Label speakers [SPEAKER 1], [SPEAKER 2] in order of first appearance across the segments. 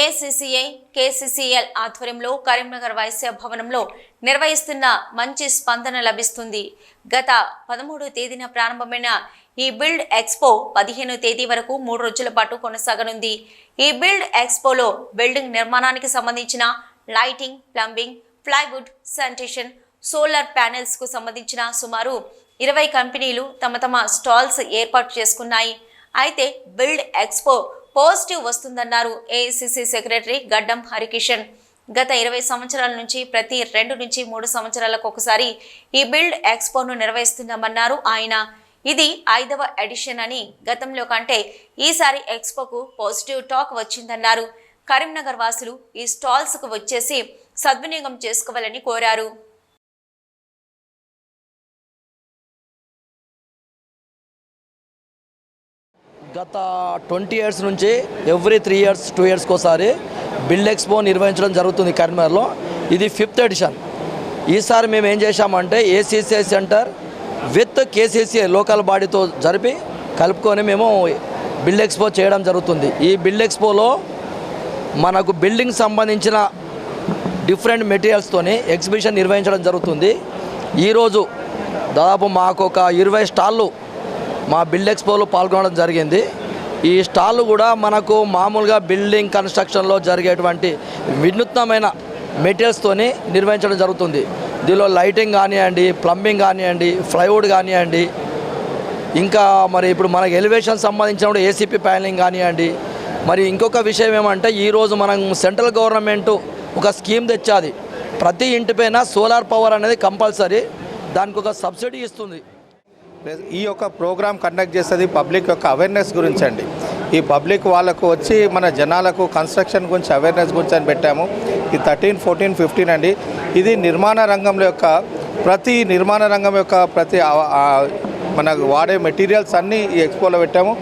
[SPEAKER 1] ఏసీసీఐ కేసీసీఎల్ ఆధ్వర్యంలో కరీంనగర్ వైశ్య భవనంలో నిర్వహిస్తున్న మంచి స్పందన లభిస్తుంది. గత పదమూడు తేదీన ప్రారంభమైన ఈ బిల్డ్ ఎక్స్పో పదిహేను తేదీ వరకు మూడు రోజుల పాటు కొనసాగనుంది. ఈ బిల్డ్ ఎక్స్పోలో బిల్డింగ్ నిర్మాణానికి సంబంధించిన lighting plumbing plywood sanitation solar ప్యానెల్స్కు సంబంధించిన సుమారు ఇరవై కంపెనీలు తమ తమ స్టాల్స్ ఏర్పాటు చేసుకున్నాయి. అయితే బిల్డ్ ఎక్స్పో పాజిటివ్ వస్తుందన్నారు ఏఐసిసి సెక్రటరీ గడ్డం హరికిషన్. గత ఇరవై సంవత్సరాల నుంచి ప్రతి రెండు నుంచి మూడు సంవత్సరాలకు ఒకసారి ఈ బిల్డ్ ఎక్స్పోను నిర్వహిస్తున్నామన్నారు ఆయన. ఇది ఐదవ ఎడిషన్ అని గతంలో కంటే ఈసారి ఎక్స్పోకు పాజిటివ్ టాక్ వచ్చిందన్నారు. కరీంనగర్ వాసులు ఈ స్టాల్స్కు వచ్చేసి సద్వినియోగం చేసుకోవాలని కోరారు.
[SPEAKER 2] గత ట్వంటీ ఇయర్స్ నుంచి ఎవ్రీ త్రీ ఇయర్స్ టూ ఇయర్స్కి ఒకసారి బిల్డ్ ఎక్స్పో నిర్వహించడం జరుగుతుంది కరీంనగర్లో. ఇది ఫిఫ్త్ ఎడిషన్. ఈసారి మేము ఏం చేశామంటే ACCI centre with KCCI local బాడీతో జరిపి కలుపుకొని మేము బిల్డ్ ఎక్స్పో చేయడం జరుగుతుంది. ఈ బిల్డ్ ఎక్స్పోలో మనకు బిల్డింగ్ సంబంధించిన డిఫరెంట్ మెటీరియల్స్తోని ఎగ్జిబిషన్ నిర్వహించడం జరుగుతుంది. ఈరోజు దాదాపు మాకు ఒక ఇరవై స్టాళ్ళు మా బిల్డ్ ఎక్స్పోలో పాల్గొనడం జరిగింది. ఈ స్టాళ్ళు కూడా మనకు మామూలుగా బిల్డింగ్ కన్స్ట్రక్షన్లో జరిగేటువంటి వినూత్నమైన మెటీరియల్స్తోని నిర్వహించడం జరుగుతుంది. దీనిలో లైటింగ్ కానివ్వండి ప్లంబింగ్ కానివ్వండి ఫ్లైవుడ్ కానివ్వండి ఇంకా మరి ఇప్పుడు మనకు ఎలివేషన్ సంబంధించిన ఏసీపీ ప్యానలింగ్ కానివ్వండి. మరి ఇంకొక విషయం ఏమంటే ఈరోజు మనం సెంట్రల్ గవర్నమెంట్ ఒక స్కీమ్ తెచ్చాది. ప్రతి ఇంటిపైన సోలార్ పవర్ అనేది కంపల్సరీ. దానికి ఒక సబ్సిడీ ఇస్తుంది.
[SPEAKER 3] ఈ యొక్క ప్రోగ్రాం కండక్ట్ చేసేది పబ్లిక్ యొక్క అవేర్నెస్ గురించి అండి. ఈ పబ్లిక్ వాళ్ళకు వచ్చి మన జనాలకు కన్స్ట్రక్షన్ గురించి అవేర్నెస్ గురించి అని పెట్టాము. ఈ థర్టీన్ ఫోర్టీన్ ఫిఫ్టీన్ అండి. ఇది నిర్మాణ రంగంలో యొక్క ప్రతి నిర్మాణ రంగం యొక్క ప్రతి మనకు వాడే మెటీరియల్స్ అన్నీ ఈ ఎక్స్పోలో పెట్టాము.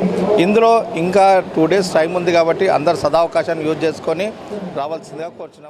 [SPEAKER 3] ఇందులో ఇంకా టూ డేస్ టైం ఉంది కాబట్టి అందరు సదావకాశాన్ని యూజ్ చేసుకొని రావాల్సిందిగా కోరుచున్నాము.